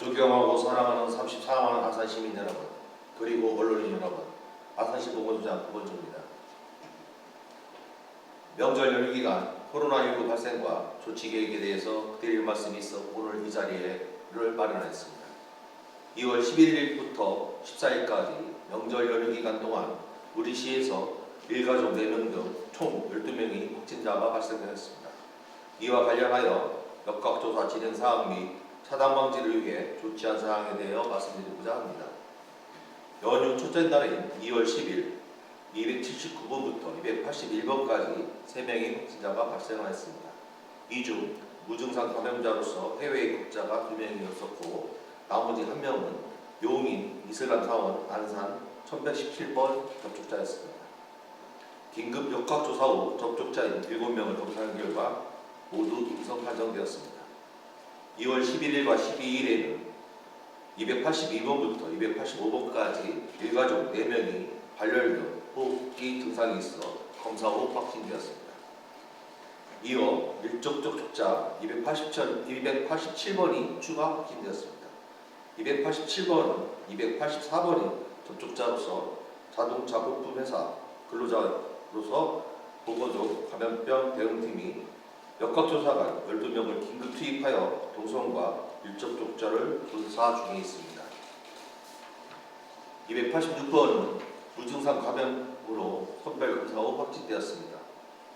존경하고 사랑하는 34만 아산 시민 여러분, 그리고 언론인 여러분, 아산시 보건소장 구본주입니다. 명절 연휴 기간 코로나19 발생과 조치 계획에 대해서 드릴 말씀이 있어 오늘 이 자리를 마련했습니다. 2월 11일부터 14일까지 명절 연휴 기간 동안 우리 시에서 일가족 4명 등 총 12명이 확진자가 발생되었습니다. 이와 관련하여 역학조사 진행 사항 및 차단 방지를 위해 조치한 사항에 대하여 말씀드리고자 합니다. 연휴 첫째 날인 2월 10일 279번부터 281번까지 3명의 확진자가 발생하였습니다. 이중 무증상 감염자로서 해외 입국자가 2명이었었고 나머지 1명은 용인, 이슬람 사원, 안산 1117번 접촉자였습니다. 긴급 역학조사 후 접촉자인 7명을 검사한 결과 모두 음성 판정되었습니다. 2월 11일과 12일에는 282번부터 285번까지 일가족 4명이 발열 등 호흡기 증상이 있어 검사 후 확진되었습니다. 이어 밀접 접촉자 287번이 추가 확진되었습니다. 287번은 284번이 접촉자로서 자동차 부품 회사 근로자로서 보건소 감염병 대응팀이 역학조사관 12명을 긴급 투입하여 동선과 밀접촉자를 조사 중에 있습니다. 286번은 무증상 감염으로 선별 검사 후 확진되었습니다.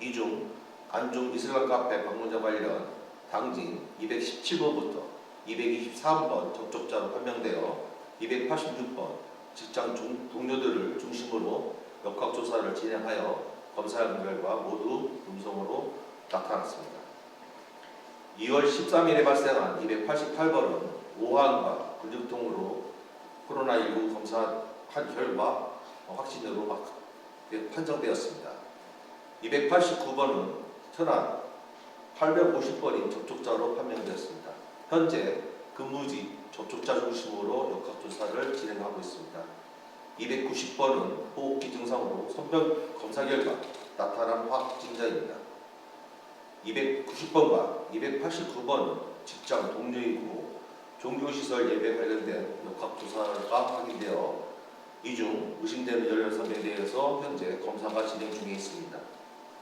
이 중 안중 이슬람 카페 방문자 관련 당진 217번부터 223번 접촉자로 판명되어 286번 직장 중- 동료들을 중심으로 역학조사를 진행하여 검사한 결과 모두 음성으로 나타났습니다. 2월 13일에 발생한 288번은 오한과 근육통으로 코로나19 검사한 결과 확진으로 막- 판정되었습니다. 289번은 천안 850번인 접촉자로 판명되었습니다. 현재 근무지 접촉자 중심으로 역학조사를 진행하고 있습니다. 290번은 호흡기 증상으로 선별 검사 결과 나타난 확진자입니다. 290번과 289번은 직장 동료이고 종교시설 예배 관련된 역학 조사가 확인되어 이 중 의심되는 16명에 대해서 현재 검사가 진행 중에 있습니다.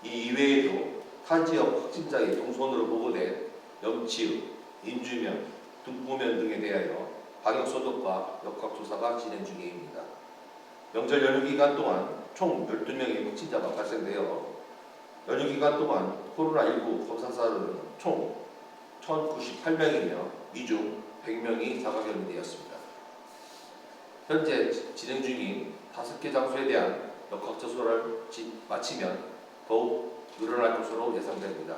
이 이외에도 타 지역 확진자의 동선으로 보고된 염치읍, 인주면, 등포면 등에 대하여 방역소독과 역학조사가 진행 중입니다. 명절 연휴 기간 동안 총 12명의 확진자가 발생되어 연휴 기간 동안 코로나19 검사사로는 총 1,098명이며 이중 100명이 자가격리 되었습니다. 현재 진행 중인 5개 장소에 대한 역학 조사를 지- 마치면 더욱 늘어날 것으로 예상됩니다.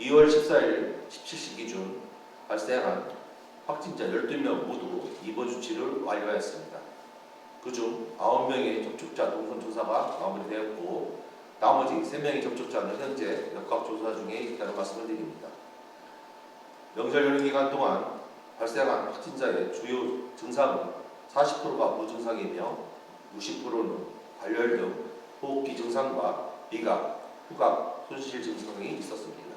2월 14일 17시 기준 발생한 확진자 12명 모두 입원 조치를 완료하였습니다. 그중 9명의 접촉자 동선 조사가 마무리되었고 나머지 3명의 접촉자는 현재 역학조사 중에 있다는 말씀을 드립니다. 명절 연휴 기간 동안 발생한 확진자의 주요 증상은 40%가 무증상이며 60%는 발열 등 호흡기 증상과 미각, 후각, 손실 증상이 있었습니다.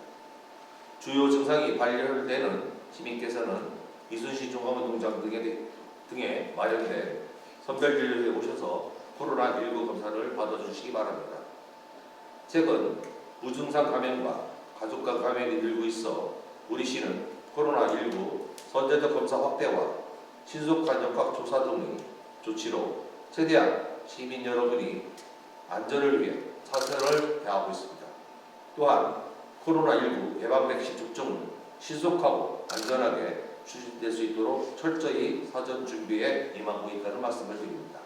주요 증상이 발열되는 시민께서는 이순신 종합운동장 등에, 등에 마련된 선별진료소에 오셔서 코로나19 검사를 받아주시기 바랍니다. 최근 무증상 감염과 가족과 감염이 늘고 있어 우리 시는 코로나19 선제적 검사 확대와 신속한 역학 조사 등의 조치로 최대한 시민 여러분이 안전을 위해 사설을 다하고 있습니다. 또한 코로나19 예방 백신 접종은 신속하고 안전하게 추진될 수 있도록 철저히 사전 준비에 임하고 있다는 말씀을 드립니다.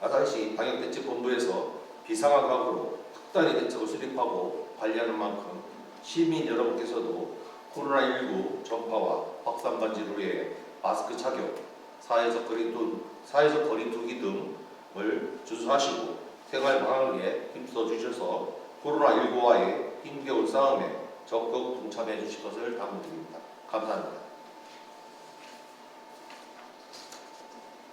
아산시 방역대책본부에서 비상한각으로 특단의 대책을 수립하고 관리하는 만큼 시민 여러분께서도 코로나19 전파와 확산 방지를 위해 마스크 착용, 사회적 거리 두, 사회적 거리 두기 등을 준수하시고 생활 방역에 힘써 주셔서 코로나19와의 힘겨운 싸움에 적극 동참해 주실 것을 당부드립니다. 감사합니다.